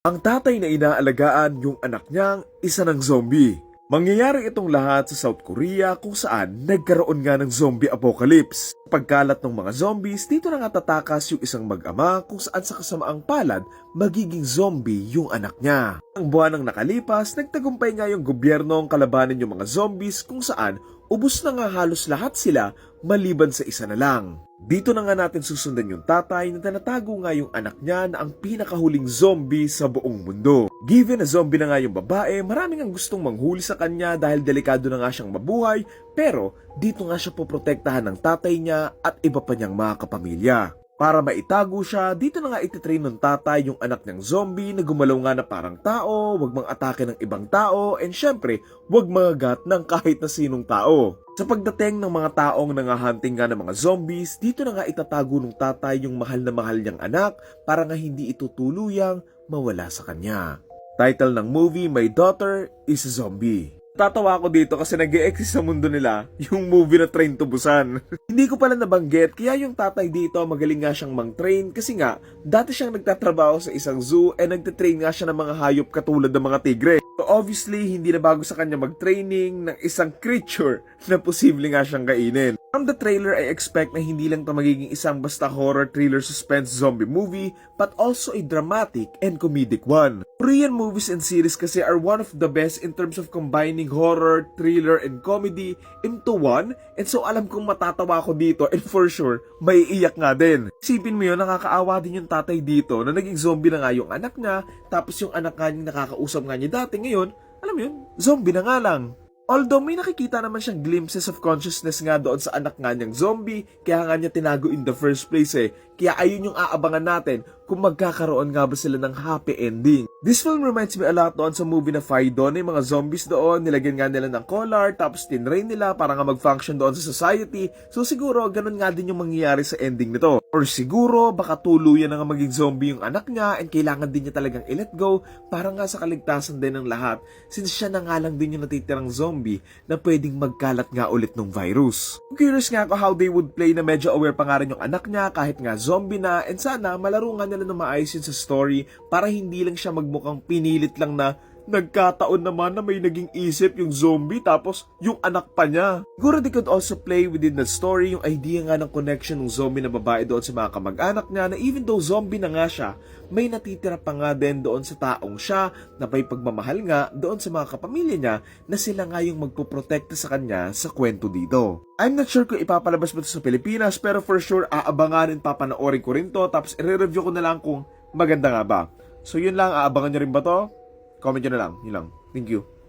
Ang tatay na inaalagaan yung anak niyang isa ng zombie. Mangyayari itong lahat sa South Korea kung saan nagkaroon nga ng zombie apocalypse. Pagkalat ng mga zombies, dito na nga tatakas yung isang mag-ama kung saan sa kasamaang palad magiging zombie yung anak niya. Ang buwan ng nakalipas, nagtagumpay nga yung gobyerno ang kalabanin yung mga zombies kung saan ubus na nga halos lahat sila maliban sa isa na lang. Dito na nga natin susundan yung tatay na tinatago nga yung anak niya na ang pinakahuling zombie sa buong mundo. Given na zombie na nga yung babae, maraming ang gustong manghuli sa kanya dahil delikado na nga siyang mabuhay, pero dito nga siya poprotektahan ng tatay niya at iba pa niyang mga kapamilya. Para maitago siya, dito na nga ititrain ng tatay yung anak niyang zombie na gumalaw nga na parang tao, wag mang atake ng ibang tao, and syempre, wag magagat ng kahit na sinong tao. Sa pagdating ng mga taong nangahunting nga ng mga zombies, dito na nga itatago ng tatay yung mahal na mahal niyang anak para nga hindi ito tuluyang mawala sa kanya. Title ng movie, My Daughter is a Zombie. Tatawa ako dito kasi nag exist sa mundo nila yung movie na Train to Busan. Hindi ko pala nabanggit kaya yung tatay dito magaling nga siyang mang-train kasi nga dati siyang nagtatrabaho sa isang zoo and nagtitrain nga siya ng mga hayop katulad ng mga tigre. So obviously, hindi na bago sa kanya mag-training ng isang creature na posible nga siyang kainin. From the trailer, I expect na hindi lang ito magiging isang basta horror thriller suspense zombie movie, but also a dramatic and comedic one. Korean movies and series kasi are one of the best in terms of combining horror, thriller, and comedy into one, and so alam kong matatawa ako dito, and for sure, may iyak nga din. Isipin mo yun, nakakaawa din yung tatay dito na naging zombie na nga yung anak niya, tapos yung anak nga niyang nakakausap nga niya dati, ngayon, alam mo yun, zombie na nga lang. Although may nakikita naman siyang glimpses of consciousness nga doon sa anak nga niyang zombie, kaya nga niya tinago in the first place eh. Kaya ayun yung aabangan natin kung magkakaroon nga ba sila ng happy ending. This film reminds me a lot doon sa movie na Fido na yung mga zombies doon, nilagyan nga nila ng collar, tapos tinrain nila para nga mag-function doon sa society. So siguro ganun nga din yung mangyayari sa ending nito. Or siguro baka tuluyan na nga maging zombie yung anak niya and kailangan din niya talagang i-let go para nga sa kaligtasan din ng lahat since siya na nga lang din yung natitirang zombie na pwedeng magkalat nga ulit ng virus. Curious nga ako how they would play na medyo aware pa nga rin yung anak niya kahit nga zombie na and sana malaro nga nila na maayos yun sa story para hindi lang siya magmukhang pinilit lang na nagkataon naman na may naging isip yung zombie tapos yung anak pa niya. Siguro they could also play within the story yung idea nga ng connection ng zombie na babae doon sa mga kamag-anak niya na even though zombie na nga siya, may natitira pa nga din doon sa taong siya na may pagmamahal nga doon sa mga kapamilya niya na sila nga yung magpoprotekta sa kanya sa kwento dito. I'm not sure kung ipapalabas ba ito sa Pilipinas pero for sure aabanganin papanoorin ko rin to tapos i-review ko na lang kung maganda nga ba. So yun lang, aabangan nyo rin ba to? Comment nyo na lang. Yun lang. Thank you.